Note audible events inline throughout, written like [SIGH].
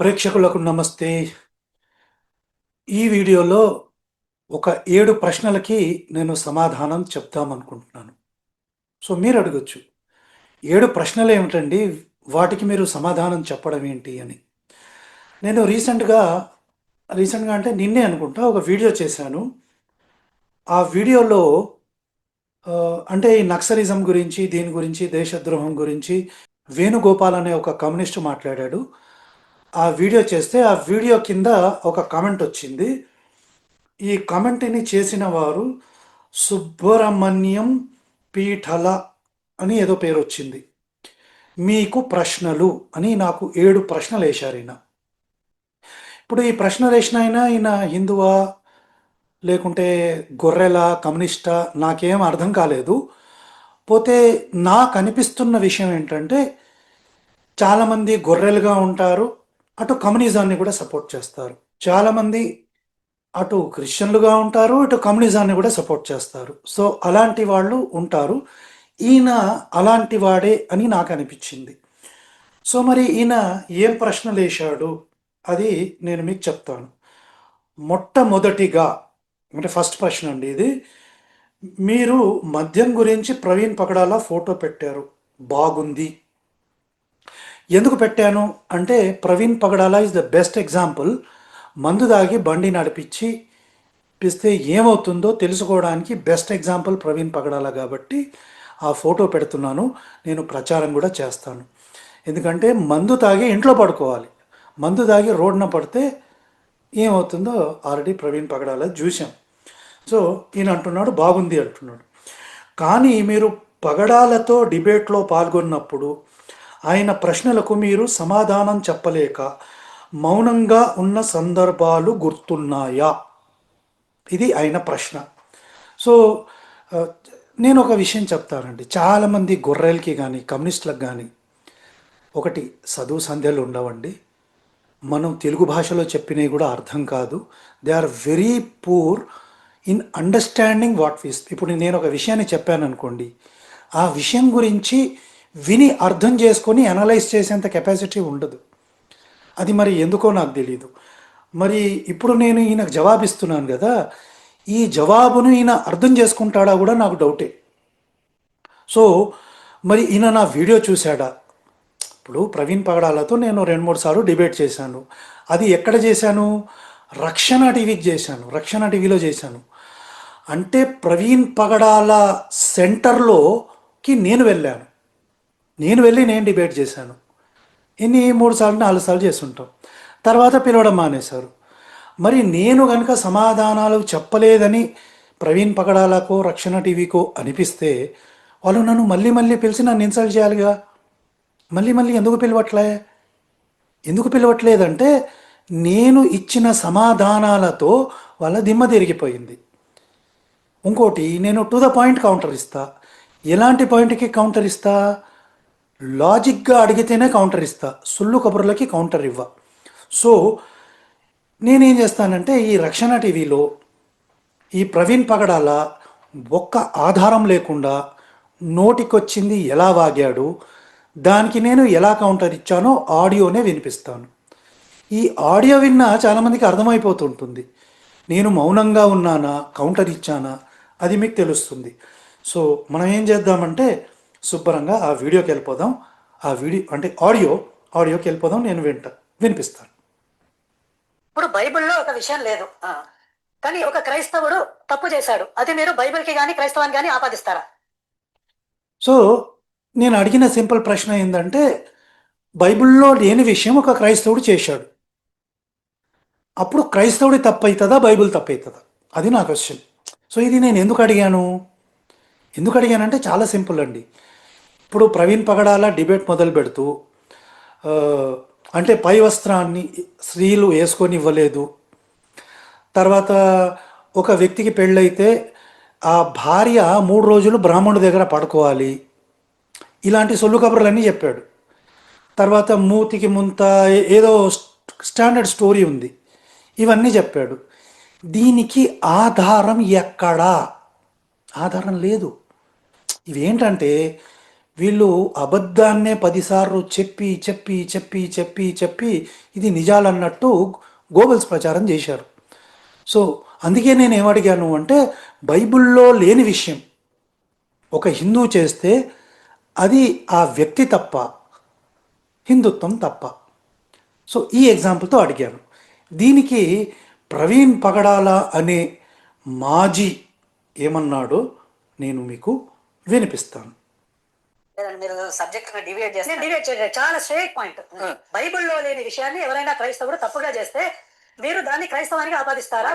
ప్రేక్షకులకు నమస్తే. ఈ వీడియోలో ఒక ఏడు ప్రశ్నలకి నేను సమాధానం చెప్తామనుకుంటున్నాను సో మీరు అడగొచ్చు. ఏడు ప్రశ్నలు ఏమిటండి? వాటికి మీరు సమాధానం చెప్పడం ఏంటి అని. నేను రీసెంట్గా రీసెంట్గా అంటే నిన్నే అనుకుంటా ఒక వీడియో చేశాను. ఆ వీడియోలో అంటే ఈ నక్సలిజం గురించి దీని గురించి దేశద్రోహం గురించి వేణుగోపాల్ అనే ఒక కమ్యూనిస్ట్ మాట్లాడాడు. ఆ వీడియో చేస్తే ఆ వీడియో కింద ఒక కామెంట్ వచ్చింది. ఈ కామెంట్ని చేసిన వారు సుబ్రహ్మణ్యం పీఠల అని ఏదో పేరు వచ్చింది. మీకు ప్రశ్నలు అని నాకు ఏడు ప్రశ్నలు వేశారు ఈయన. ఇప్పుడు ఈ ప్రశ్నలు వేసిన ఆయన ఈయన హిందువా లేకుంటే గొర్రెల కమ్యూనిస్టా నాకేం అర్థం కాలేదు. పోతే నాకు అనిపిస్తున్న విషయం ఏంటంటే చాలామంది గొర్రెలుగా ఉంటారు అటు కమ్యూనిజాన్ని కూడా సపోర్ట్ చేస్తారు. చాలామంది అటు క్రిస్టియన్లుగా ఉంటారు ఇటు కమ్యూనిజాన్ని కూడా సపోర్ట్ చేస్తారు. సో అలాంటి వాళ్ళు ఉంటారు. ఈయన అలాంటి వాడే అని నాకు అనిపించింది. సో మరి ఈయన ఏం ప్రశ్నలు వేశాడు? అది నేను మీకు చెప్తాను. మొట్టమొదటిగా అంటే ఫస్ట్ ప్రశ్న అండి ఇది. మీరు మద్యం గురించి ప్రవీణ్ పకడాల ఫోటో పెట్టారు. బాగుంది. ఎందుకు పెట్టాను అంటే Praveen Pagadala is the best example మందు దాగి బండి నడిపించి పిస్తే ఏమవుతుందో తెలుసుకోవడానికి బెస్ట్ ఎగ్జాంపుల్ ప్రవీణ్ పగడాల కాబట్టి ఆ ఫోటో పెడుతున్నాను. నేను ప్రచారం కూడా చేస్తాను. ఎందుకంటే మందు తాగి ఇంట్లో పడుకోవాలి. మందు తాగి రోడ్న పడితే ఏమవుతుందో ఆల్రెడీ ప్రవీణ్ పగడాల చూసాం సో ఈయన అంటున్నాడు బాగుంది అంటున్నాడు. కానీ మీరు పగడాలతో డిబేట్లో పాల్గొన్నప్పుడు ఆయన ప్రశ్నలకు మీరు సమాధానం చెప్పలేక మౌనంగా ఉన్న సందర్భాలు గుర్తున్నాయా? ఇది ఆయన ప్రశ్న. సో నేను ఒక విషయం చెప్తానండి. చాలామంది గొర్రెలకి కానీ కమ్యూనిస్టులకు కానీ ఒకటి చదువు సంధ్యలు ఉండవండి. మనం తెలుగు భాషలో చెప్పినవి కూడా అర్థం కాదు. They are very poor in understanding what he's ఇప్పుడు నేను ఒక విషయాన్ని చెప్పాను అనుకోండి ఆ విషయం గురించి విని అర్థం చేసుకొని అనలైజ్ చేసేంత కెపాసిటీ ఉండదు. అది మరి ఎందుకో నాకు తెలియదు మరి ఇప్పుడు నేను ఈయనకు జవాబిస్తున్నాను కదా ఈ జవాబును ఈయన అర్థం చేసుకుంటాడా కూడా నాకు డౌటే సో మరి ఈయన నా వీడియో చూశాడా? ఇప్పుడు ప్రవీణ్ పగడాలతో నేను రెండు మూడు సార్లు డిబేట్ చేశాను. అది ఎక్కడ చేశాను? రక్షణ టీవీకి చేశాను. రక్షణ టీవీలో చేశాను. అంటే ప్రవీణ్ పగడాల సెంటర్లోకి నేను వెళ్ళాను. నేను వెళ్ళి నేను డిబేట్ చేశాను. ఎన్ని మూడు సార్లు నాలుగు సార్లు చేస్తుంటాం. తర్వాత పిలవడం మానేశారు. మరి నేను కనుక సమాధానాలు చెప్పలేదని ప్రవీణ్ పగడాలకో రక్షణ టీవీకో అనిపిస్తే వాళ్ళు నన్ను మళ్ళీ మళ్ళీ పిలిచి నన్ను ఇన్సల్ట్ చేయాలిగా? మళ్ళీ మళ్ళీ ఎందుకు పిలవట్లే? ఎందుకు పిలవట్లేదంటే నేను ఇచ్చిన సమాధానాలతో వాళ్ళ దిమ్మ తిరిగిపోయింది. ఇంకోటి నేను టు ద పాయింట్ కౌంటర్ ఇస్తా. ఎలాంటి పాయింట్కి కౌంటర్ ఇస్తా? లాజిక్గా అడిగితేనే కౌంటర్ ఇస్తా. సుల్లు కబుర్లకి కౌంటర్ ఇవ్వ. సో నేనేం చేస్తానంటే ఈ రక్షణ టీవీలో ఈ ప్రవీణ్ పగడాల ఒక్క ఆధారం లేకుండా నోటికొచ్చింది ఎలా వాగాడు దానికి నేను ఎలా కౌంటర్ ఇచ్చానో ఆడియోనే వినిపిస్తాను. ఈ ఆడియో విన్నా చాలామందికి అర్థమైపోతుంటుంది. నేను మౌనంగా ఉన్నానా కౌంటర్ ఇచ్చానా అది మీకు తెలుస్తుంది. సో మనం ఏం చేద్దామంటే శుభ్రంగా ఆ వీడియోకి వెళ్ళిపోదాం. ఆ వీడియో అంటే ఆడియో ఆడియోకి వెళ్ళిపోదాం. నేను వింట వినిపిస్తాను. ఇప్పుడు బైబిల్లో ఒక విషయం లేదు. కానీ ఒక క్రైస్తవుడు తప్పు చేశాడు. అది మీరు బైబిల్కి కానీ క్రైస్తవానికి కానీ ఆపాదిస్తారా? సో నేను అడిగిన సింపుల్ ప్రశ్న ఏంటంటే బైబిల్లో లేని విషయం ఒక క్రైస్తవుడు చేశాడు. అప్పుడు క్రైస్తవుడి తప్పు అవుతుందా బైబిల్ తప్పు అవుతుందా అది నా క్వశ్చన్. సో ఇది నేను ఎందుకు అడిగాను? ఎందుకు అడిగానంటే చాలా సింపుల్ అండి. ఇప్పుడు ప్రవీణ్ పగడాల డిబేట్ మొదలు పెడుతూ అంటే పై వస్త్రాన్ని స్త్రీలు వేసుకొని ఇవ్వలేదు తర్వాత ఒక వ్యక్తికి పెళ్ళైతే ఆ భార్య మూడు రోజులు బ్రాహ్మణుడి దగ్గర పడుకోవాలి. ఇలాంటి సొల్లు కబుర్లన్నీ చెప్పాడు. తర్వాత మూతికి ముంత ఏదో స్టాండర్డ్ స్టోరీ ఉంది. ఇవన్నీ చెప్పాడు. దీనికి ఆధారం ఎక్కడా? ఆధారం లేదు. ఇవేంటంటే వీళ్ళు అబద్ధాన్నే పదిసార్లు చెప్పి చెప్పి చెప్పి చెప్పి చెప్పి ఇది నిజాలన్నట్టు గోగుల్స్ ప్రచారం చేశారు. సో అందుకే నేను ఏమడిగాను అంటే బైబిల్లో లేని విషయం. ఒక హిందూ చేస్తే అది ఆ వ్యక్తి తప్ప హిందుత్వం తప్ప. సో ఈ ఎగ్జాంపుల్తో అడిగాను. దీనికి ప్రవీణ్ పగడాల అనే మాజీ ఏమన్నాడో నేను మీకు వినిపిస్తాను. మీరు సబ్జెక్ట్ డివైడ్ చేస్తే నేను డివైడ్ చేయలేదు. చాలా స్ట్రేట్ పాయింట్ బైబిల్లో లేని విషయాన్ని ఎవరైనా క్రైస్తవుడు తప్పుగా చేస్తే మీరు దాన్ని క్రైస్తవానికి ఆపాదిస్తారా?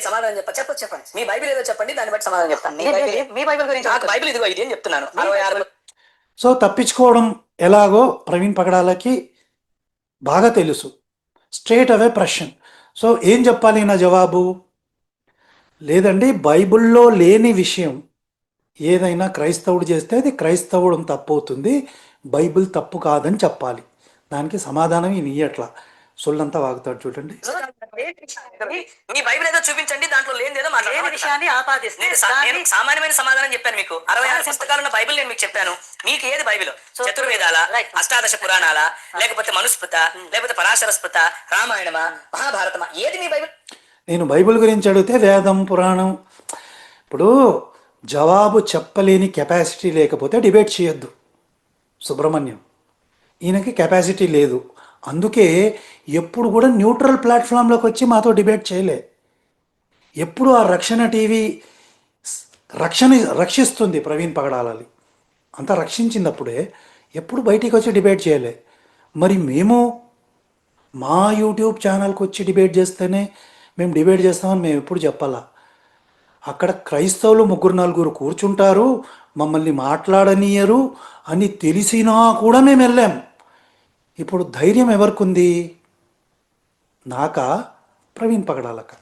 సమాధానం చెప్ప చెప్పు చెప్పండి. మీ బైబిల్ ఏదో చెప్పండి దాన్ని బట్టి సమాధానం చెప్తాను. మీ నేను- బైబిల్ నేను- మీ బైబిల్ గురించి నాకు బైబిల్ ఇదిగో ఇది అని చెప్తున్నాను. అరవై ఆరు సో తప్పించుకోవడం ఎలాగో ప్రవీణ్ పగడాలకి బాగా తెలుసు. స్ట్రేట్ అవే ప్రశ్న. సో ఏం చెప్పాలి నా జవాబు? లేదండి బైబిల్లో లేని విషయం ఏదైనా క్రైస్తవుడు చేస్తే అది క్రైస్తవుడు తప్పు అవుతుంది బైబిల్ తప్పు కాదని చెప్పాలి. దానికి సమాధానం ఈయన ఇయ్యట్లా సొల్లంతా వాగుతాడు చూడండి. మీ బైబిల్ ఏదో చూపించండి దాంట్లో లేనిదేదో లేని విషయాన్ని ఆపాదిస్తే నేను సామాన్యమైన సమాధానం చెప్పాను మీకు. అరవై ఆరు పుస్తకాలు ఉన్న బైబిల్ నేను మీకు చెప్పాను. మీకు ఏది బైబిల్? చతుర్వేదాల. అష్టాదశ పురాణాల లేకపోతే మనుస్మృత లేకపోతే పరాశర స్మృత రామాయణమా మహాభారతమా? ఏది మీ బైబిల్? నేను బైబిల్ గురించి అడిగితే వేదం పురాణం. ఇప్పుడు జవాబు చెప్పలేని కెపాసిటీ లేకపోతే డిబేట్ చేయొద్దు. సుబ్రహ్మణ్యం ఈయనకి కెపాసిటీ లేదు. అందుకే ఎప్పుడు కూడా న్యూట్రల్ ప్లాట్ఫామ్లోకి వచ్చి మాతో డిబేట్ చేయలే. ఎప్పుడు ఆ రక్షణ టీవీ రక్షణ రక్షిస్తుంది ప్రవీణ్ పగడాలని. అంతా రక్షించినప్పుడే ఎప్పుడు బయటికి వచ్చి డిబేట్ చేయలే. మరి మేము మా యూట్యూబ్ ఛానల్కి వచ్చి డిబేట్ చేస్తేనే మేము డిబేట్ చేస్తామని మేము ఎప్పుడు చెప్పాలా? అక్కడ క్రైస్తవులు ముగ్గురు నలుగురు కూర్చుంటారు మమ్మల్ని మాట్లాడనీయరు అని తెలిసినా కూడా మేము వెళ్ళాం. ఇప్పుడు ధైర్యం ఎవరికి ఉంది నాకా? ప్రవీణ్ పగడాలక.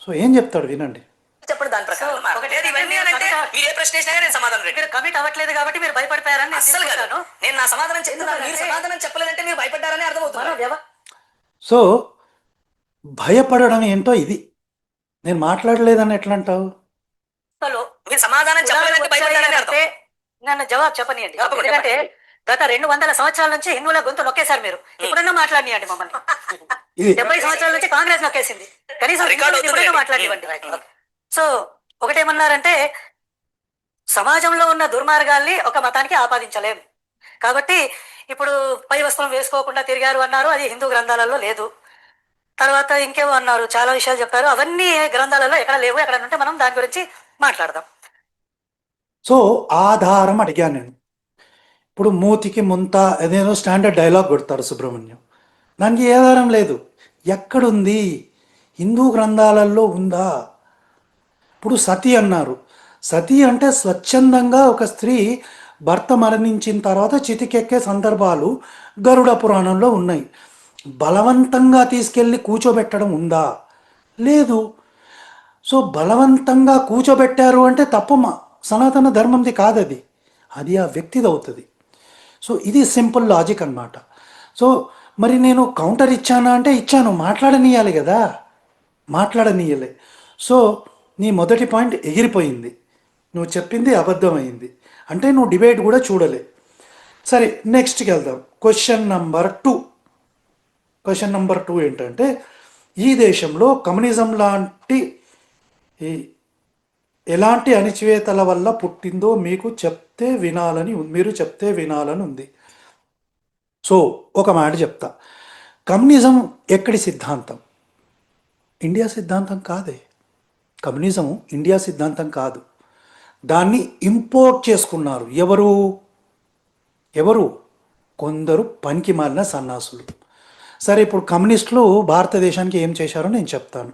సో ఏం చెప్తాడు వినండి. చెప్పండి దాని ప్రకారం. So, ఒకటి లేదు ఇవన్నీ అని అంటే మీరు ఏ ప్రశ్న వేసినా నేను సమాధానం మీరు కమిట్ అవ్వట్లేదు కాబట్టి మీరు భయపడిపోయారని కాదు. తీసుకుంటాను. నేను నా సమాధానం చెప్తున్నాను మీరు సమాధానం చెప్పలేదంటే మీరు భయపడ్డారని సో భయపడడం ఏంటో ఇది. నేను మాట్లాడలేదని ఎట్లా అంటావు సమాధానం చెప్పలేదంటే నన్ను జవాబు చెప్పనియండి. ఎందుకంటే గత రెండు వందల సంవత్సరాల నుంచి హిందువుల గొంతు నొక్కేశారు మీరు. ఇప్పుడన్నా మాట్లాడియండి మమ్మల్ని. [LAUGHS] డెబ్బై సంవత్సరాల నుంచి కాంగ్రెస్ నొక్కేసింది. కనీసం. మాట్లాడివ్వండి సో ఒకటేమన్నారంటే సమాజంలో ఉన్న దుర్మార్గాల్ని ఒక మతానికి ఆపాదించలేం. కాబట్టి ఇప్పుడు పై వస్త్రం వేసుకోకుండా తిరిగారు అన్నారు. అది హిందూ గ్రంథాలలో లేదు. తర్వాత ఇంకేమో అన్నారు చాలా విషయాలు చెప్పారు. అవన్నీ గ్రంథాలలో ఎక్కడ లేవు ఎక్కడ ఉంటే మనం దాని గురించి మాట్లాడదాం. సో ఆధారం అడిగాను నేను. ఇప్పుడు మూతికి ముంత ఏదేదో స్టాండర్డ్ డైలాగ్ కొడతారు సుబ్రహ్మణ్యం. దానికి ఏ ఆధారం లేదు. ఎక్కడుంది? హిందూ గ్రంథాలలో ఉందా? ఇప్పుడు సతి అన్నారు. సతి అంటే స్వచ్ఛందంగా ఒక స్త్రీ భర్త మరణించిన తర్వాత చితికెక్కే సందర్భాలు గరుడ పురాణంలో ఉన్నాయి. బలవంతంగా తీసుకెళ్ళి కూర్చోబెట్టడం ఉందా? లేదు. సో బలవంతంగా కూర్చోబెట్టారు అంటే తప్పు మా సనాతన ధర్మంది కాదది. అది ఆ వ్యక్తిది అవుతుంది సో ఇది సింపుల్ లాజిక్ అన్నమాట. సో మరి నేను కౌంటర్ ఇచ్చానా అంటే ఇచ్చాను. మాట్లాడనీయాలి కదా. మాట్లాడనీయలే. సో నీ మొదటి పాయింట్ ఎగిరిపోయింది. నువ్వు చెప్పింది అబద్ధమైంది. అంటే నువ్వు డిబేట్ కూడా చూడలే. సరే నెక్స్ట్కి వెళ్దాం. Question number two question number two ఏంటంటే ఈ దేశంలో కమ్యూనిజం లాంటి ఈ ఎలాంటి అణిచివేతల వల్ల పుట్టిందో మీకు చెప్తే వినాలని మీరు చెప్తే వినాలని ఉంది. సో ఒక మాట చెప్తా. కమ్యూనిజం ఎక్కడి సిద్ధాంతం? ఇండియా సిద్ధాంతం కాదే. కమ్యూనిజం ఇండియా సిద్ధాంతం కాదు. దాన్ని ఇంపోర్ట్ చేసుకున్నారు ఎవరు? ఎవరు? కొందరు పనికి మారిన సన్నాసులు. సరే ఇప్పుడు కమ్యూనిస్టులు భారతదేశానికి ఏం చేశారో నేను చెప్తాను.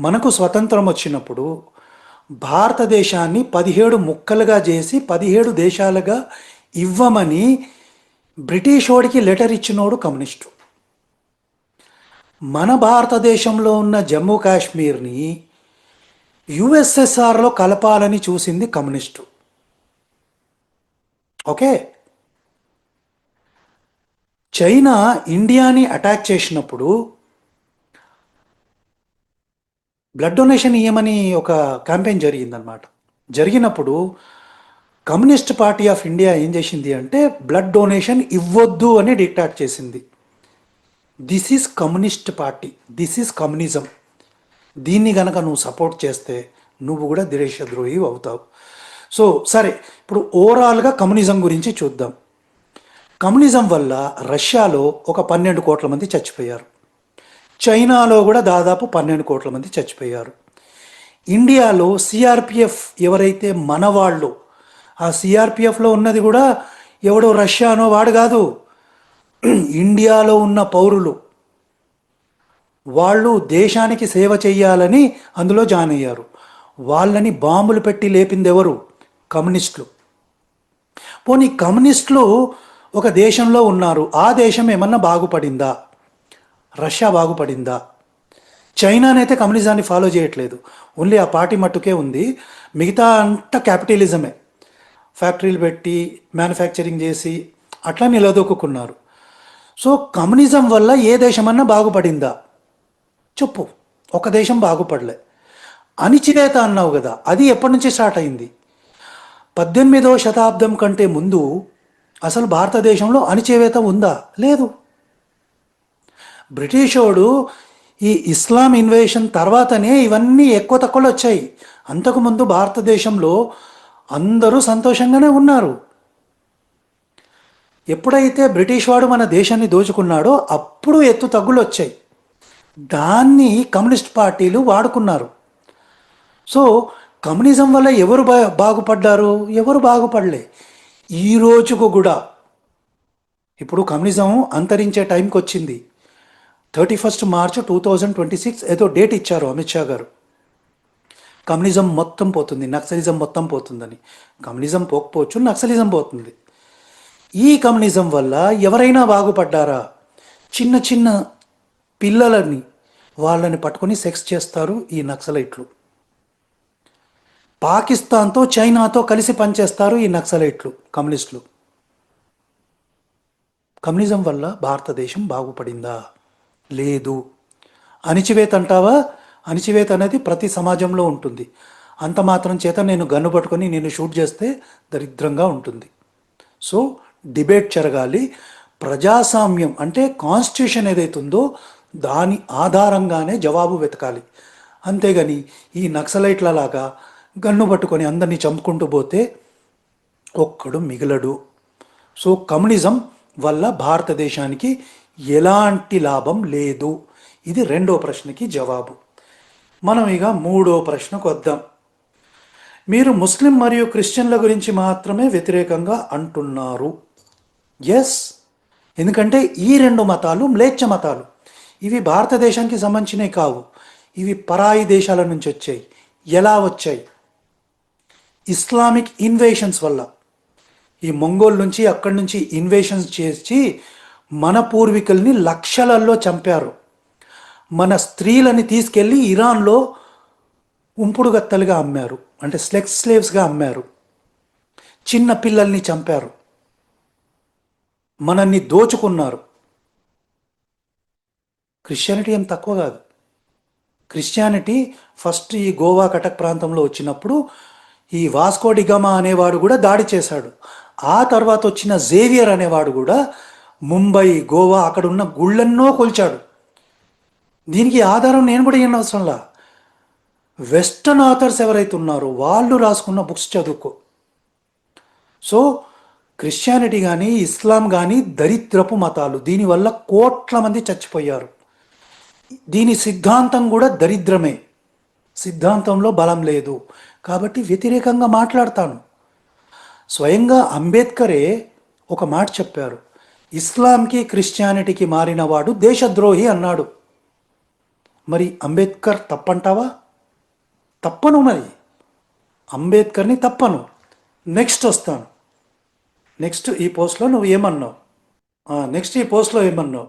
మనకు స్వతంత్రం వచ్చినప్పుడు భారతదేశాన్ని పదిహేడు ముక్కలుగా చేసి పదిహేడు దేశాలుగా ఇవ్వమని బ్రిటిషోడికి లెటర్ ఇచ్చినోడు కమ్యూనిస్టు. మన భారతదేశంలో ఉన్న జమ్మూ కాశ్మీర్ని యుఎస్ఎస్ఆర్లో కలపాలని చూసింది కమ్యూనిస్టు. ఓకే? చైనా ఇండియాని అటాక్ చేసినప్పుడు బ్లడ్ డొనేషన్ ఇవ్వమని ఒక క్యాంపెయిన్ జరిగిందనమాట జరిగినప్పుడు కమ్యూనిస్ట్ పార్టీ ఆఫ్ ఇండియా ఏం చేసింది అంటే బ్లడ్ డొనేషన్ ఇవ్వద్దు అని డిక్టాట్ చేసింది. This is communist party this is communism. దీన్ని గనక నువ్వు సపోర్ట్ చేస్తే నువ్వు కూడా దేశద్రోహి అవుతావు. సో సరే ఇప్పుడు ఓవరాల్గా కమ్యూనిజం గురించి చూద్దాం. కమ్యూనిజం వల్ల రష్యాలో ఒక పన్నెండు కోట్ల మంది చచ్చిపోయారు. చైనాలో కూడా దాదాపు పన్నెండు కోట్ల మంది చచ్చిపోయారు. ఇండియాలో సిఆర్పిఎఫ్ ఎవరైతే మనవాళ్ళు ఆ సిఆర్పిఎఫ్లో ఉన్నది కూడా ఎవడో రష్యానో వాడు కాదు. ఇండియాలో ఉన్న పౌరులు వాళ్ళు దేశానికి సేవ చేయాలని అందులో జాయిన్ అయ్యారు. వాళ్ళని బాంబులు పెట్టి లేపింది ఎవరు కమ్యూనిస్టులు. పోనీ కమ్యూనిస్టులు ఒక దేశంలో ఉన్నారు. ఆ దేశం ఏమన్నా బాగుపడిందా? రష్యా బాగుపడిందా? చైనానైతే కమ్యూనిజాన్ని ఫాలో చేయట్లేదు. ఓన్లీ ఆ పార్టీ మట్టుకే ఉంది. మిగతా అంతా క్యాపిటలిజమే. ఫ్యాక్టరీలు పెట్టి మ్యానుఫ్యాక్చరింగ్ చేసి అట్లా నిలదొక్కున్నారు సో కమ్యూనిజం వల్ల ఏ దేశమన్నా బాగుపడిందా? చెప్పు. ఒక దేశం బాగుపడలే. అణిచివేత అన్నావు కదా అది ఎప్పటి నుంచి స్టార్ట్ అయింది? పద్దెనిమిదవ శతాబ్దం కంటే ముందు అసలు భారతదేశంలో అణిచివేత ఉందా? లేదు. బ్రిటిషోడు ఈ ఇస్లాం ఇన్వేషన్ తర్వాతనే ఇవన్నీ ఎక్కువ తక్కువలు వచ్చాయి. అంతకుముందు భారతదేశంలో అందరూ సంతోషంగానే ఉన్నారు. ఎప్పుడైతే బ్రిటిష్ వాడు మన దేశాన్ని దోచుకున్నాడో అప్పుడు ఎత్తు తగ్గులు వచ్చాయి. దాన్ని కమ్యూనిస్ట్ పార్టీలు వాడుకున్నారు. సో కమ్యూనిజం వల్ల ఎవరు బా బాగుపడ్డారు? ఎవరు బాగుపడలే. ఈ రోజుకు కూడా ఇప్పుడు కమ్యూనిజం అంతరించే టైంకి వచ్చింది. Thirty first March two thousand twenty six ఏదో డేట్ ఇచ్చారు అమిత్ షా గారు. కమ్యూనిజం మొత్తం పోతుంది నక్సలిజం మొత్తం పోతుందని. కమ్యూనిజం పోకపోవచ్చు నక్సలిజం పోతుంది. ఈ కమ్యూనిజం వల్ల ఎవరైనా బాగుపడ్డారా? చిన్న చిన్న పిల్లలని వాళ్ళని పట్టుకొని సెక్స్ చేస్తారు ఈ నక్సలైట్లు. పాకిస్తాన్తో చైనాతో కలిసి పనిచేస్తారు ఈ నక్సలైట్లు కమ్యూనిస్టులు. కమ్యూనిజం వల్ల భారతదేశం బాగుపడిందా? లేదు. అణిచివేత అంటావా? అణిచివేత అనేది ప్రతి సమాజంలో ఉంటుంది. అంత మాత్రం చేత నేను గన్ను పట్టుకొని నేను షూట్ చేస్తే దరిద్రంగా ఉంటుంది. సో డిబేట్ జరగాలి. ప్రజాస్వామ్యం అంటే కాన్స్టిట్యూషన్ ఏదైతుందో దాని ఆధారంగానే జవాబు వెతకాలి. అంతేగాని ఈ నక్సలైట్లలాగా గన్ను పట్టుకొని అందరినీ చంపుకుంటూ పోతే ఒక్కడు మిగలడు. సో కమ్యూనిజం వల్ల భారతదేశానికి ఎలాంటి లాభం లేదు. ఇది రెండో ప్రశ్నకి జవాబు. మనం ఇక మూడో ప్రశ్నకు వద్దాం. మీరు ముస్లిం మరియు క్రిస్టియన్ల గురించి మాత్రమే వ్యతిరేకంగా అంటున్నారు. ఎస్ ఎందుకంటే ఈ రెండు మతాలు మ్లేచ్ఛ మతాలు. ఇవి భారతదేశానికి సంబంధించినవి కావు. ఇవి పరాయి దేశాల నుంచి వచ్చాయి. ఎలా వచ్చాయి? ఇస్లామిక్ ఇన్వేషన్స్ వల్ల. ఈ మంగోల్ నుంచి అక్కడి నుంచి ఇన్వేషన్స్ చేసి మన పూర్వీకుల్ని లక్షలల్లో చంపారు. మన స్త్రీలని తీసుకెళ్ళి ఇరాన్లో ఉంపుడుగత్తలుగా అమ్మారు. అంటే స్లెక్స్ స్లేవ్స్గా అమ్మారు. చిన్న పిల్లల్ని చంపారు. మనల్ని దోచుకున్నారు. క్రిస్టియానిటీ ఏం తక్కువ కాదు. క్రిస్టియానిటీ ఫస్ట్ ఈ గోవా కటక్ ప్రాంతంలో వచ్చినప్పుడు ఈ వాస్కోడిగమా అనేవాడు కూడా దాడి చేశాడు. ఆ తర్వాత వచ్చిన జేవియర్ అనేవాడు కూడా ముంబై గోవా అక్కడ ఉన్న గుళ్ళెన్నో కొల్చాడు. దీనికి ఆధారం నేను కూడా ఏం అవసరంలా. వెస్టర్న్ ఆథర్స్ ఎవరైతే ఉన్నారో వాళ్ళు రాసుకున్న బుక్స్ చదువుకో. సో క్రిస్టియానిటీ కానీ ఇస్లాం కానీ దరిద్రపు మతాలు. దీనివల్ల కోట్ల మంది చచ్చిపోయారు. దీని సిద్ధాంతం కూడా దరిద్రమే. సిద్ధాంతంలో బలం లేదు. కాబట్టి వ్యతిరేకంగా మాట్లాడతాను. స్వయంగా అంబేద్కరే ఒక మాట చెప్పారు. ఇస్లాంకి క్రిస్టియానిటీకి మారినవాడు దేశద్రోహి అన్నాడు. మరి అంబేద్కర్ తప్పంటావా? తప్పను మరి. అంబేద్కర్ని తప్పను. నెక్స్ట్ వస్తాను. నెక్స్ట్ ఈ పోస్ట్లో నువ్వు ఏమన్నావు? నెక్స్ట్ ఈ పోస్ట్లో ఏమన్నావు?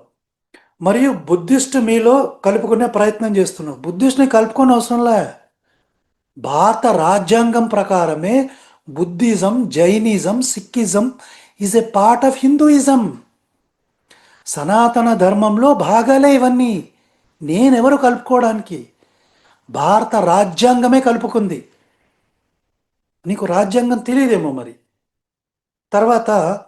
మరియు బుద్ధిస్ట్ మీలో కలుపుకునే ప్రయత్నం చేస్తున్నావు. బుద్ధిస్ట్ని కలుపుకొని అవసరంలే భారత రాజ్యాంగం ప్రకారమే Buddhism Jainism Sikhism is a part of Hinduism సనాతన ధర్మంలో భాగాలే ఇవన్నీ. నేనెవరు కలుపుకోవడానికి? భారత రాజ్యాంగమే కలుపుకుంది. నీకు రాజ్యాంగం తెలియదేమో మరి. తర్వాత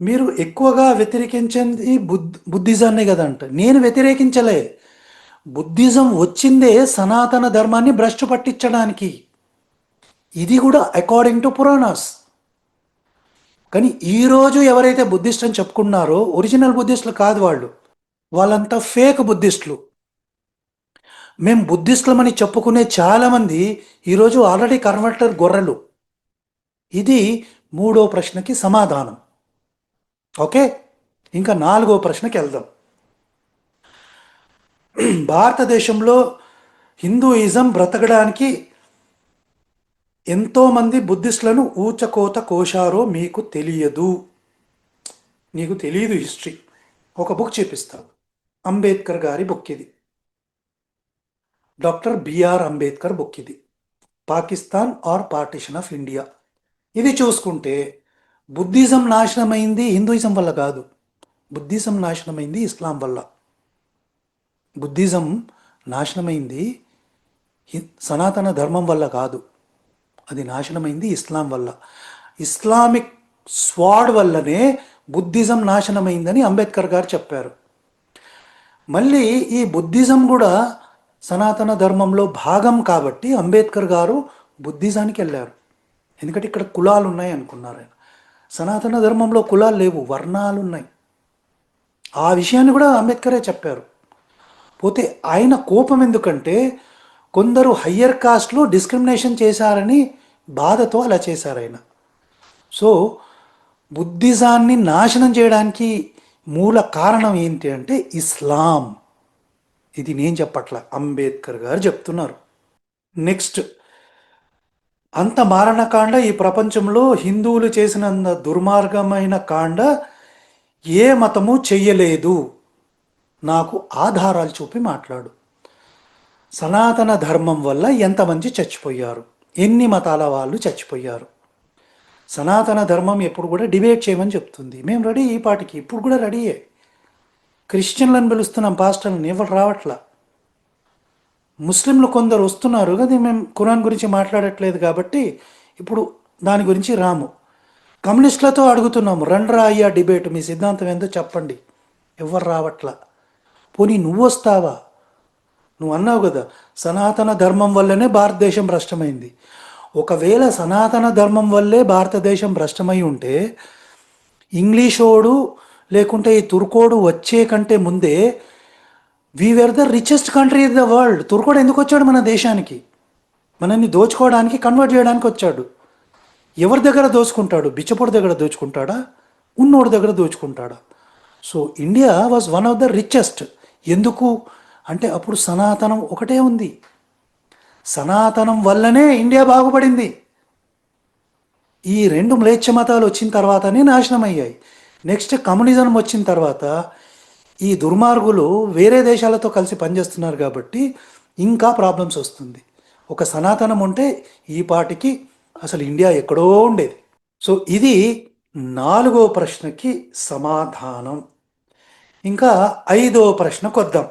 మీరు ఎక్కువగా వ్యతిరేకించింది బుద్ బుద్ధిజాన్ని కదంట. నేను వ్యతిరేకించలే. బుద్ధిజం వచ్చిందే సనాతన ధర్మాన్ని భ్రష్టు పట్టించడానికి. ఇది కూడా అకార్డింగ్ టు పురాణాస్ కానీ ఈరోజు ఎవరైతే బుద్ధిస్ట్ అని చెప్పుకున్నారో ఒరిజినల్ బుద్ధిస్టులు కాదు వాళ్ళు. వాళ్ళంతా ఫేక్ బుద్ధిస్టులు. మేము బుద్ధిస్టులమని చెప్పుకునే చాలామంది ఈరోజు ఆల్రెడీ కన్వర్టర్ గొర్రెలు. ఇది మూడో ప్రశ్నకి సమాధానం. ఓకే? ఇంకా నాలుగో ప్రశ్నకి వెళ్దాం. భారతదేశంలో హిందూయిజం బ్రతకడానికి ఎంతోమంది బుద్ధిస్టులను ఊచకోత కోశారో మీకు తెలియదు. నీకు తెలియదు హిస్టరీ. ఒక బుక్ చూపిస్తా. అంబేద్కర్ గారి బుక్ ఇది. డాక్టర్ బిఆర్ అంబేద్కర్ బుక్ ఇది. Pakistan or partition of India. ఇది చూసుకుంటే బుద్ధిజం నాశనమైంది హిందూయిజం వల్ల కాదు. బుద్ధిజం నాశనమైంది ఇస్లాం వల్ల. బుద్ధిజం నాశనమైంది. సనాతన ధర్మం వల్ల కాదు. అది నాశనమైంది ఇస్లాం వల్ల. ఇస్లామిక్ స్వాడ్ వల్లనే బుద్ధిజం నాశనమైందని అంబేద్కర్ గారు చెప్పారు. మళ్ళీ ఈ బుద్ధిజం కూడా సనాతన ధర్మంలో భాగం కాబట్టి అంబేద్కర్ గారు బుద్ధిజానికి వెళ్ళారు. ఎందుకంటే ఇక్కడ కులాలు ఉన్నాయి అనుకున్నారు ఆయన. సనాతన ధర్మంలో కులాలు లేవు వర్ణాలు ఉన్నాయి. ఆ విషయాన్ని కూడా అంబేద్కరే చెప్పారు. పోతే ఆయన కోపం ఎందుకంటే కొందరు హయ్యర్ కాస్ట్లో డిస్క్రిమినేషన్ చేశారని బాధతో అలా చేశారు ఆయన. సో బుద్ధిజాన్ని నాశనం చేయడానికి మూల కారణం ఏంటి అంటే ఇస్లాం. ఇది నేను చెప్పట్ల అంబేద్కర్ గారు చెప్తున్నారు. నెక్స్ట్ అంత మారణకాండ ఈ ప్రపంచంలో హిందువులు చేసినంత దుర్మార్గమైన కాండ ఏ మతము చెయ్యలేదు. నాకు ఆధారాలు చూపి మాట్లాడు. సనాతన ధర్మం వల్ల ఎంతమంది చచ్చిపోయారు? ఎన్ని మతాల వాళ్ళు చచ్చిపోయారు? సనాతన ధర్మం ఎప్పుడు కూడా డిబేట్ చేయమని చెప్తుంది. మేము రెడీ ఈ పాటికి. ఇప్పుడు కూడా రెడీయే. క్రిస్టియన్లను పిలుస్తున్నాం. పాస్టర్లను ఎవరు రావట్లా? ముస్లింలు కొందరు వస్తున్నారు కానీ మేము కురాన్ గురించి మాట్లాడట్లేదు కాబట్టి ఇప్పుడు దాని గురించి రాము. కమ్యూనిస్టులతో అడుగుతున్నాము. రండ్రా అయ్యా డిబేట్. మీ సిద్ధాంతం ఏందో చెప్పండి. ఎవరు రావట్లా? పోనీ నువ్వు వస్తావా నువ్వు అన్నావు కదా సనాతన ధర్మం వల్లనే భారతదేశం భ్రష్టమైంది. ఒకవేళ సనాతన ధర్మం వల్లే భారతదేశం భ్రష్టమై ఉంటే ఇంగ్లీషోడు లేకుంటే ఈ తుర్కోడు వచ్చే కంటే ముందే we are the richest country in the world తుర్కోడు ఎందుకు వచ్చాడు మన దేశానికి? మనల్ని దోచుకోవడానికి కన్వర్ట్ చేయడానికి వచ్చాడు. ఎవరి దగ్గర దోచుకుంటాడు? బిచ్చపొడి దగ్గర దోచుకుంటాడా? ఉన్నోడి దగ్గర దోచుకుంటాడా? So India was one of the richest ఎందుకు? అంటే అప్పుడు సనాతనం ఒకటే ఉంది. సనాతనం వల్లనే ఇండియా బాగుపడింది. ఈ రెండు మ్లేచ్ఛ మతాలు వచ్చిన తర్వాతనే నాశనం అయ్యాయి నెక్స్ట్ కమ్యూనిజం వచ్చిన తర్వాత ఈ దుర్మార్గులు వేరే దేశాలతో కలిసి పనిచేస్తున్నారు కాబట్టి ఇంకా ప్రాబ్లమ్స్ వస్తుంది. ఒక సనాతనం ఉంటే ఈ పాటికి అసలు ఇండియా ఎక్కడో ఉండేది. సో ఇది నాలుగో ప్రశ్నకి సమాధానం. ఇంకా ఐదో ప్రశ్నకు వద్దాం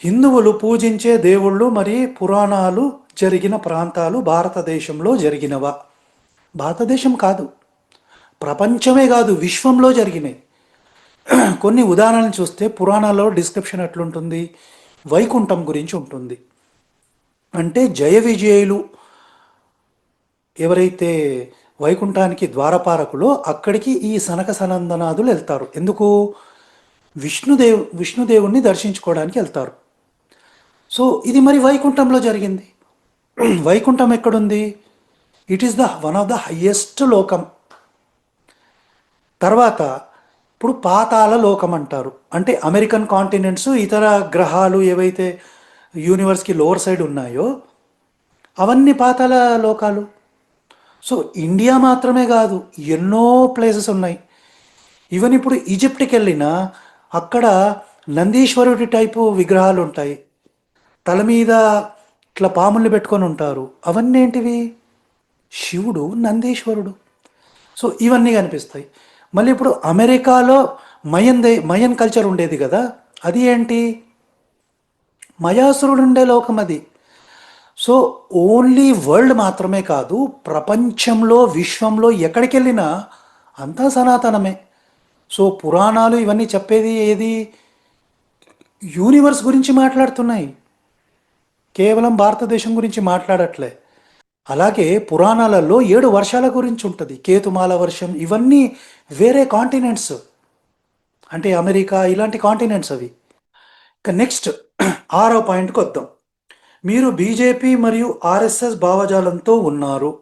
హిందువులు పూజించే దేవుళ్ళు మరి పురాణాలు జరిగిన ప్రాంతాలు భారతదేశంలో జరిగినవా? భారతదేశం కాదు. ప్రపంచమే కాదు విశ్వంలో జరిగినాయి. కొన్ని ఉదాహరణలు చూస్తే పురాణాల్లో డిస్క్రిప్షన్ ఎట్లుంటుంది? వైకుంఠం గురించి ఉంటుంది. అంటే జయ విజయులు ఎవరైతే వైకుంఠానికి ద్వారపారకులో అక్కడికి ఈ సనక సనందనాథులు వెళ్తారు. ఎందుకు? విష్ణుదేవ్ విష్ణుదేవుణ్ణి దర్శించుకోవడానికి వెళ్తారు. సో ఇది మరి వైకుంఠంలో జరిగింది. [CLEARS THROAT] వైకుంఠం ఎక్కడుంది? It is the one of the highest లోకం. తర్వాత ఇప్పుడు పాతాల లోకం అంటారు. అంటే అమెరికన్ కాంటినెంట్స్ ఇతర గ్రహాలు ఏవైతే యూనివర్స్కి లోవర్ సైడ్ ఉన్నాయో అవన్నీ పాతాల లోకాలు. సో ఇండియా మాత్రమే కాదు ఎన్నో ప్లేసెస్ ఉన్నాయి. ఈవెన్ ఇప్పుడు ఈజిప్ట్కి వెళ్ళినా అక్కడ నందీశ్వరుడి టైపు విగ్రహాలు ఉంటాయి. తల మీద ఇట్లా పాముల్ని పెట్టుకొని ఉంటారు. అవన్నీ ఏంటివి? శివుడు నందీశ్వరుడు. సో ఇవన్నీ కనిపిస్తాయి. మళ్ళీ ఇప్పుడు అమెరికాలో మయన్ దే మయన్ కల్చర్ ఉండేది కదా. అది ఏంటి? మయాసురుడు ఉండే లోకం అది సో ఓన్లీ వరల్డ్ మాత్రమే కాదు ప్రపంచంలో విశ్వంలో ఎక్కడికి వెళ్ళినా అంతా సనాతనమే. సో పురాణాలు ఇవన్నీ చెప్పేది ఏది? యూనివర్స్ గురించి మాట్లాడుతున్నాయి. కేవలం భారతదేశం గురించి మాట్లాడట్లే. అలాగే పురాణాలలో ఏడు వర్షాల గురించి ఉంటుంది. కేతుమాల వర్షం ఇవన్నీ వేరే కాంటినెంట్స్. అంటే అమెరికా ఇలాంటి కాంటినెంట్స్ అవి. ఇక నెక్స్ట్ ఆరో పాయింట్కి వద్దాం. మీరు బీజేపీ మరియు ఆర్ఎస్ఎస్ భావజాలంతో ఉన్నారు.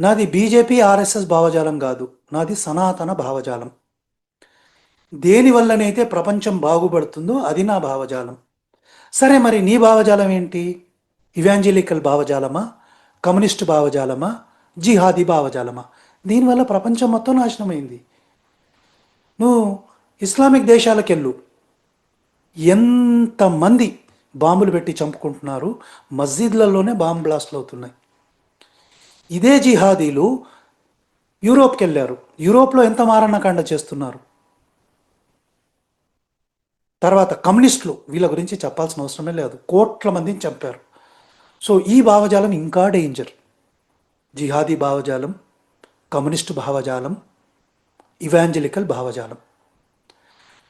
నాది బీజేపీ ఆర్ఎస్ఎస్ భావజాలం కాదు. నాది సనాతన భావజాలం. దేని వల్లనైతే ప్రపంచం బాగుపడుతుందో అది నా భావజాలం. సరే మరి నీ భావజాలం ఏంటి? ఇవాంజలికల్ భావజాలమా? కమ్యూనిస్ట్ భావజాలమా? జిహాదీ భావజాలమా? దీనివల్ల ప్రపంచం మొత్తం నాశనమైంది. నువ్వు ఇస్లామిక్ దేశాలకు వెళ్ళు ఎంతమంది బాంబులు పెట్టి చంపుకుంటున్నారు. మస్జిద్లలోనే బాంబు బ్లాస్ట్లు అవుతున్నాయి. ఇదే జిహాదీలు యూరోప్కి వెళ్ళారు యూరోప్లో ఎంత మారణకాండ చేస్తున్నారు? తర్వాత కమ్యూనిస్టులు వీళ్ళ గురించి చెప్పాల్సిన అవసరమే లేదు. కోట్ల మందిని చంపారు. సో ఈ భావజాలం ఇంకా డేంజర్. జిహాదీ భావజాలం కమ్యూనిస్ట్ భావజాలం ఇవాంజలికల్ భావజాలం.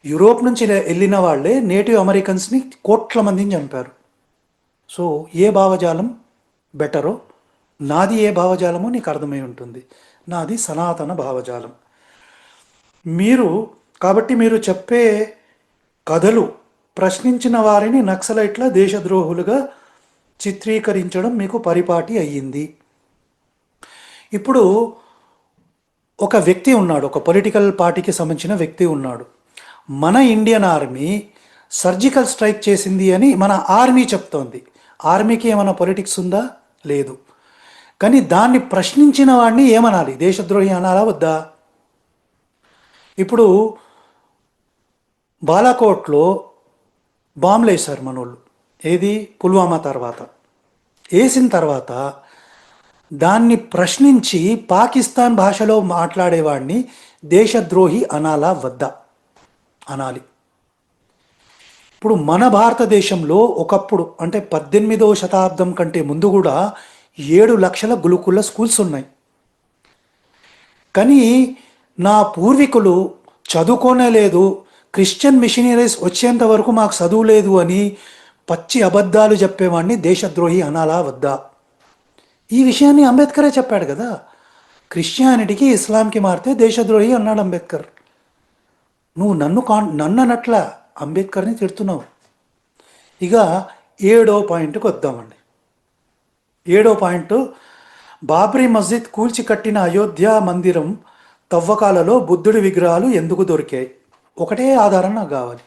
యూరోప్ నుంచి వెళ్ళిన వాళ్ళే నేటివ్ అమెరికన్స్ని కోట్ల మందిని చంపారు. సో ఏ భావజాలం బెటరో నాది ఏ భావజాలమో నీకు అర్థమై ఉంటుంది. నాది సనాతన భావజాలం. మీరు కాబట్టి మీరు చెప్పే కథలు ప్రశ్నించిన వారిని నక్సలైట్ల దేశద్రోహులుగా చిత్రీకరించడం మీకు పరిపాటి అయ్యింది. ఇప్పుడు ఒక వ్యక్తి ఉన్నాడు ఒక పొలిటికల్ పార్టీకి సంబంధించిన వ్యక్తి ఉన్నాడు. మన ఇండియన్ ఆర్మీ సర్జికల్ స్ట్రైక్ చేసింది అని మన ఆర్మీ చెప్తోంది. ఆర్మీకి ఏమైనా పొలిటిక్స్ ఉందా? లేదు. కానీ దాన్ని ప్రశ్నించిన వాడిని ఏమనాలి? దేశద్రోహి అనాలా వద్దా? ఇప్పుడు బాలాకోట్లో బాంబులు వేశారు మనోళ్ళు. ఏది? పుల్వామా తర్వాత. వేసిన తర్వాత దాన్ని ప్రశ్నించి పాకిస్తాన్ భాషలో మాట్లాడేవాడిని దేశద్రోహి అనాలా వద్దా? అనాలి. ఇప్పుడు మన భారతదేశంలో ఒకప్పుడు అంటే పద్దెనిమిదవ శతాబ్దం కంటే ముందు కూడా ఏడు లక్షల గురుకుల స్కూల్స్ ఉన్నాయి. కానీ నా పూర్వీకులు చదువుకోనే లేదు క్రిస్టియన్ మిషనరీస్ వచ్చేంత వరకు మాకు చదువు లేదు అని పచ్చి అబద్ధాలు చెప్పేవాడిని దేశద్రోహి అనాలా వద్దా? ఈ విషయాన్ని అంబేద్కరే చెప్పాడు కదా. క్రిస్టియానిటీకి ఇస్లాంకి మారితే దేశద్రోహి అన్నాడు అంబేద్కర్. నువ్వు నన్ను కాన్ నన్ను అన్నట్ల అంబేద్కర్ని తిడుతున్నావు. ఇక ఏడో పాయింట్కి వద్దామండి. ఏడో పాయింట్ బాబ్రీ మస్జిద్ కూల్చి కట్టిన అయోధ్య మందిరం తవ్వకాలలో బుద్ధుడి విగ్రహాలు ఎందుకు దొరికాయి? ఒకటే ఆధారం నాకు కావాలి.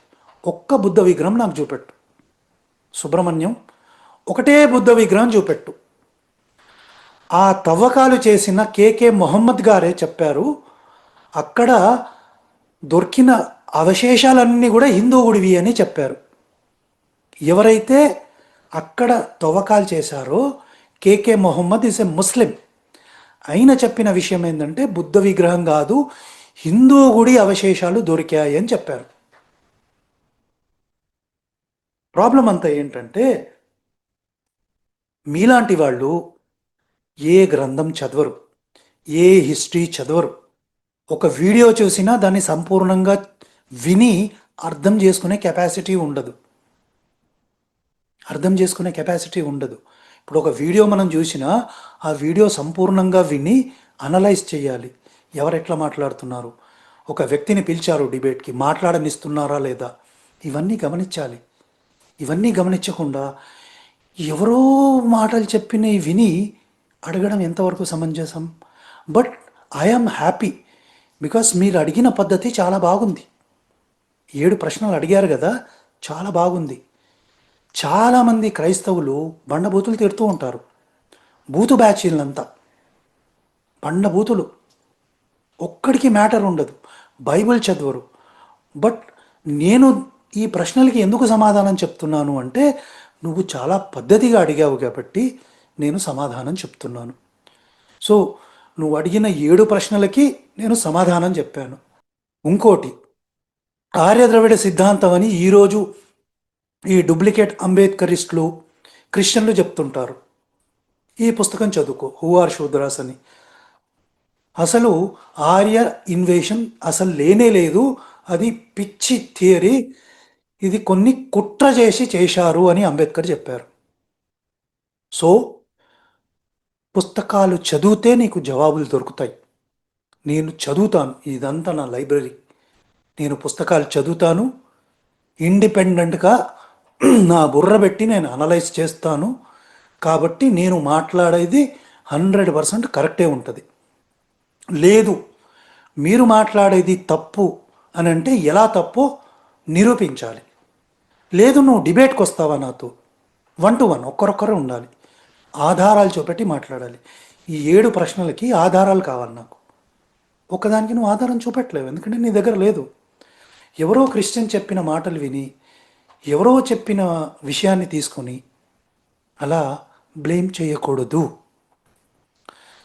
ఒక్క బుద్ధ విగ్రహం నాకు చూపెట్టు. సుబ్రహ్మణ్యం ఒకటే బుద్ధ విగ్రహం చూపెట్టు. ఆ తవ్వకాలు చేసిన కేకే మొహమ్మద్ గారే చెప్పారు అక్కడ దొరికిన అవశేషాలన్నీ కూడా హిందూ గుడివి అని చెప్పారు. ఎవరైతే అక్కడ తవ్వకాలు చేశారో K K Mohammed is a Muslim. అయిన చెప్పిన విషయం ఏంటంటే బుద్ధ విగ్రహం కాదు హిందూ గుడి అవశేషాలు దొరికాయి అని చెప్పారు. ప్రాబ్లం అంతా ఏంటంటే మీలాంటి వాళ్ళు ఏ గ్రంథం చదవరు ఏ హిస్టరీ చదవరు. ఒక వీడియో చూసినా దాన్ని సంపూర్ణంగా విని అర్థం చేసుకునే కెపాసిటీ ఉండదు. అర్థం చేసుకునే కెపాసిటీ ఉండదు. ఇప్పుడు ఒక వీడియో మనం చూసినా ఆ వీడియో సంపూర్ణంగా విని అనలైజ్ చేయాలి. ఎవరు ఎట్లా మాట్లాడుతున్నారు? ఒక వ్యక్తిని పిలిచారు డిబేట్కి మాట్లాడనిస్తున్నారా లేదా? ఇవన్నీ గమనించాలి. ఇవన్నీ గమనించకుండా ఎవరో మాటలు చెప్పినవి విని అడగడం ఎంతవరకు సమంజసం? బట్ ఐఎమ్ హ్యాపీ బికాస్ మీరు అడిగిన పద్ధతి చాలా బాగుంది. ఏడు ప్రశ్నలు అడిగారు కదా చాలా బాగుంది. చాలామంది క్రైస్తవులు బండబూతులు తిడుతూ ఉంటారు. బూతు బ్యాచీలంతా. బండబూతులు. ఒక్కడికి మ్యాటర్ ఉండదు. బైబిల్ చదవరు. బట్ నేను ఈ ప్రశ్నలకి ఎందుకు సమాధానం చెప్తున్నాను అంటే నువ్వు చాలా పద్ధతిగా అడిగావు కాబట్టి నేను సమాధానం చెప్తున్నాను. సో నువ్వు అడిగిన ఏడు ప్రశ్నలకి నేను సమాధానం చెప్పాను. ఇంకోటి ఆర్యద్రవిడ సిద్ధాంతం అని ఈరోజు ఈ డూప్లికేట్ అంబేద్కరిస్టులు క్రిస్టియన్లు చెప్తుంటారు. ఈ పుస్తకం చదువుకో. హూ ఆర్ శూద్రాస్ అని. అసలు ఆర్య ఇన్వేషన్ అసలు లేనే లేదు. అది పిచ్చి థియరీ. ఇది కొన్ని కుట్ర చేసి చేశారు అని అంబేద్కర్ చెప్పారు. సో పుస్తకాలు చదివితే నీకు జవాబులు దొరుకుతాయి. నేను చదువుతాను ఇదంతా నా లైబ్రరీ. నేను పుస్తకాలు చదువుతాను ఇండిపెండెంట్గా [CLEARS THROAT] నా బుర్ర పెట్టి నేను అనలైజ్ చేస్తాను. కాబట్టి నేను మాట్లాడేది హండ్రెడ్ పర్సెంట్ కరెక్టే ఉంటుంది. లేదు మీరు మాట్లాడేది తప్పు అని అంటే ఎలా తప్పో నిరూపించాలి. లేదు నువ్వు డిబేట్కి వస్తావా నాతో? వన్ టు వన్ ఒక్కరొక్కరు ఉండాలి. ఆధారాలు చూపెట్టి మాట్లాడాలి. ఈ ఏడు ప్రశ్నలకి ఆధారాలు కావాలి నాకు. ఒకదానికి నువ్వు ఆధారం చూపెట్టలేవు. ఎందుకంటే నీ దగ్గర లేదు. ఎవరో క్రిస్టియన్ చెప్పిన మాటలు విని ఎవరో చెప్పిన విషయాన్ని తీసుకొని అలా బ్లేమ్ చేయకూడదు.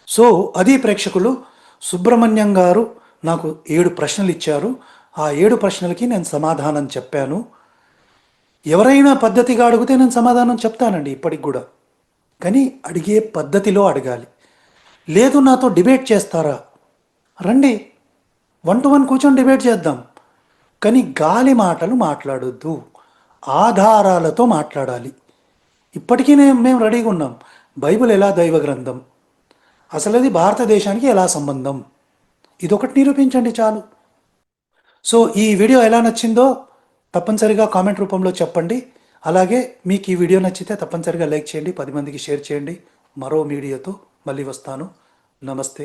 సో అది ప్రేక్షకులు సుబ్రహ్మణ్యం గారు నాకు ఏడు ప్రశ్నలు ఇచ్చారు. ఆ ఏడు ప్రశ్నలకి నేను సమాధానం చెప్పాను. ఎవరైనా పద్ధతిగా అడిగితే నేను సమాధానం చెప్తానండి ఇప్పటికి కూడా. కానీ అడిగే పద్ధతిలో అడగాలి. లేదు నాతో డిబేట్ చేస్తారా? రండి వన్ టు వన్ కూర్చొని డిబేట్ చేద్దాం. కానీ గాలి మాటలు మాట్లాడొద్దు. ఆధారాలతో మాట్లాడాలి. ఇప్పటికీ నేను మేము రెడీగా ఉన్నాం. బైబిల్ ఎలా దైవ గ్రంథం? అసలు అది భారతదేశానికి ఎలా సంబంధం? ఇదొకటి నిరూపించండి చాలు. సో ఈ వీడియో ఎలా నచ్చిందో తప్పనిసరిగా కామెంట్ రూపంలో చెప్పండి. అలాగే మీకు ఈ వీడియో నచ్చితే తప్పనిసరిగా లైక్ చేయండి పది మందికి షేర్ చేయండి. మరో వీడియోతో మళ్ళీ వస్తాను. నమస్తే.